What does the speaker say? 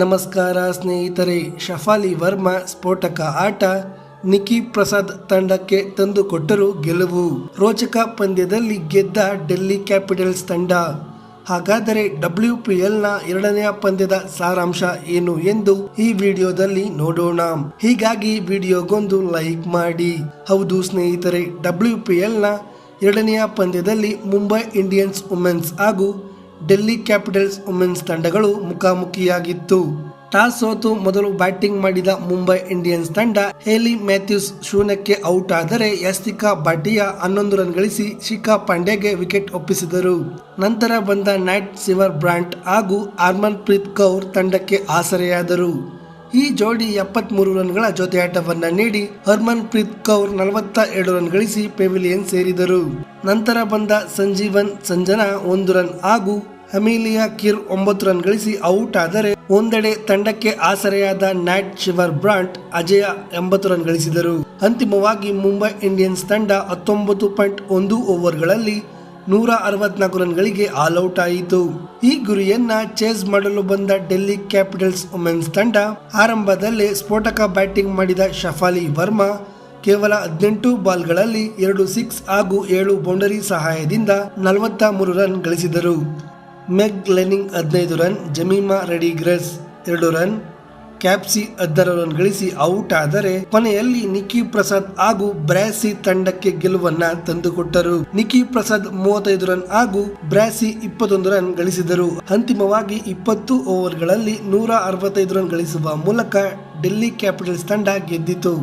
ನಮಸ್ಕಾರ ಸ್ನೇಹಿತರೆ, ಶಫಾಲಿ ವರ್ಮಾ ಸ್ಫೋಟಕ ಆಟ ನಿಕಿ ಪ್ರಸಾದ್ ತಂಡಕ್ಕೆ ತಂದುಕೊಟ್ಟರು ಗೆಲುವು. ರೋಚಕ ಪಂದ್ಯದಲ್ಲಿ ಗೆದ್ದ ಡೆಲ್ಲಿ ಕ್ಯಾಪಿಟಲ್ಸ್ ತಂಡ. ಹಾಗಾದರೆ ಡಬ್ಲ್ಯೂ ಪಿ ಎಲ್ನ ಎರಡನೆಯ ಪಂದ್ಯದ ಸಾರಾಂಶ ಏನು ಎಂದು ಈ ವಿಡಿಯೋದಲ್ಲಿ ನೋಡೋಣ. ಹೀಗಾಗಿ ವಿಡಿಯೋಗೊಂದು ಲೈಕ್ ಮಾಡಿ. ಹೌದು ಸ್ನೇಹಿತರೆ ಡಬ್ಲ್ಯೂ ಪಿ ಎಲ್ನ ಎರಡನೆಯ ಪಂದ್ಯದಲ್ಲಿ ಮುಂಬೈ ಇಂಡಿಯನ್ಸ್ ವುಮೆನ್ಸ್ ಹಾಗೂ ಡೆಲ್ಲಿ ಕ್ಯಾಪಿಟಲ್ಸ್ ವುಮೆನ್ಸ್ ತಂಡಗಳು ಮುಖಾಮುಖಿಯಾಗಿತ್ತು. ಟಾಸ್ ಸೋತು ಮೊದಲು ಬ್ಯಾಟಿಂಗ್ ಮಾಡಿದ ಮುಂಬೈ ಇಂಡಿಯನ್ಸ್ ತಂಡ ಹೇಲಿ ಮ್ಯಾಥ್ಯೂಸ್ ಶೂನ್ಯಕ್ಕೆ ಔಟ್ ಆದರೆ ಯಾಸ್ತಿಕಾ ಬಾಟಿಯಾ ಹನ್ನೊಂದು ರನ್ ಗಳಿಸಿ ಶಿಖಾ ಪಾಂಡೆಗೆ ವಿಕೆಟ್ ಒಪ್ಪಿಸಿದರು. ನಂತರ ಬಂದ ನ್ಯಾಟ್ ಸಿವರ್ ಬ್ರಾಂಟ್ ಹಾಗೂ ಹರ್ಮನ್ ಪ್ರೀತ್ ಕೌರ್ ತಂಡಕ್ಕೆ ಆಸರೆಯಾದರು. ಈ ಜೋಡಿ ಎಪ್ಪತ್ಮೂರು ರನ್ಗಳ ಜೊತೆಯಾಟವನ್ನು ನೀಡಿ ಹರ್ಮನ್ ಪ್ರೀತ್ ಕೌರ್ ನಲವತ್ತ ಎರಡು ರನ್ ಗಳಿಸಿ ಪೆವಿಲಿಯನ್ ಸೇರಿದರು. ನಂತರ ಬಂದ ಸಂಜೀವನ್ ಸಂಜನಾ ಒಂದು ರನ್ ಹಾಗೂ ಅಮೀಲಿಯಾ ಕಿರ್ ಒಂಬತ್ತು ರನ್ ಗಳಿಸಿ ಔಟ್ ಆದರೆ ಒಂದೆಡೆ ತಂಡಕ್ಕೆ ಆಸರೆಯಾದ ನ್ಯಾಟ್ ಶಿವರ್ ಬ್ರಾಂಟ್ ಅಜಯ ಎಂಬತ್ತು ರನ್ ಗಳಿಸಿದರು. ಅಂತಿಮವಾಗಿ ಮುಂಬೈ ಇಂಡಿಯನ್ಸ್ ತಂಡ ಹತ್ತೊಂಬತ್ತು ಪಾಯಿಂಟ್ ಒಂದು ಓವರ್ಗಳಲ್ಲಿ ನೂರ ಅರವತ್ನಾಲ್ಕು ರನ್ಗಳಿಗೆ ಆಲ್ ಔಟ್ ಆಯಿತು ಈ ಗುರಿಯನ್ನ ಚೇಸ್ ಮಾಡಲು ಬಂದ ಡೆಲ್ಲಿ ಕ್ಯಾಪಿಟಲ್ಸ್ ವುಮೆನ್ಸ್ ತಂಡ ಆರಂಭದಲ್ಲೇ ಸ್ಫೋಟಕ ಬ್ಯಾಟಿಂಗ್ ಮಾಡಿದ ಶಫಾಲಿ ವರ್ಮಾ ಕೇವಲ ಹದಿನೆಂಟು ಬಾಲ್ಗಳಲ್ಲಿ ಎರಡು ಸಿಕ್ಸ್ ಹಾಗೂ ಏಳು ಬೌಂಡರಿ ಸಹಾಯದಿಂದ ನಲವತ್ತ ಮೂರು ರನ್ ಗಳಿಸಿದರು. ಮೆಗ್ ಲೆನಿಂಗ್ ಹದಿನೈದು ರನ್, ಜಮೀಮಾ ರೆಡಿಗ್ರೆಸ್ ಎರಡು ರನ್ ಕ್ಯಾಪ್ಸಿ ಹದಿನಾರು ರನ್ ಗಳಿಸಿ ಔಟ್ ಆದರೆ ಕೊನೆಯಲ್ಲಿ ನಿಕಿ ಪ್ರಸಾದ್ ಹಾಗೂ ಬ್ರಾಸಿ ತಂಡಕ್ಕೆ ಗೆಲುವನ್ನ ತಂದುಕೊಟ್ಟರು. ನಿಕಿ ಪ್ರಸಾದ್ ಮೂವತ್ತೈದು ರನ್ ಹಾಗೂ ಬ್ರಾಸಿ ಇಪ್ಪತ್ತೊಂದು ರನ್ ಗಳಿಸಿದರು. ಅಂತಿಮವಾಗಿ ಇಪ್ಪತ್ತು ಓವರ್ಗಳಲ್ಲಿ ನೂರ ಅರವತ್ತೈದು ರನ್ ಗಳಿಸುವ ಮೂಲಕ ಡೆಲ್ಲಿ ಕ್ಯಾಪಿಟಲ್ಸ್ ತಂಡ ಗೆದ್ದಿತು.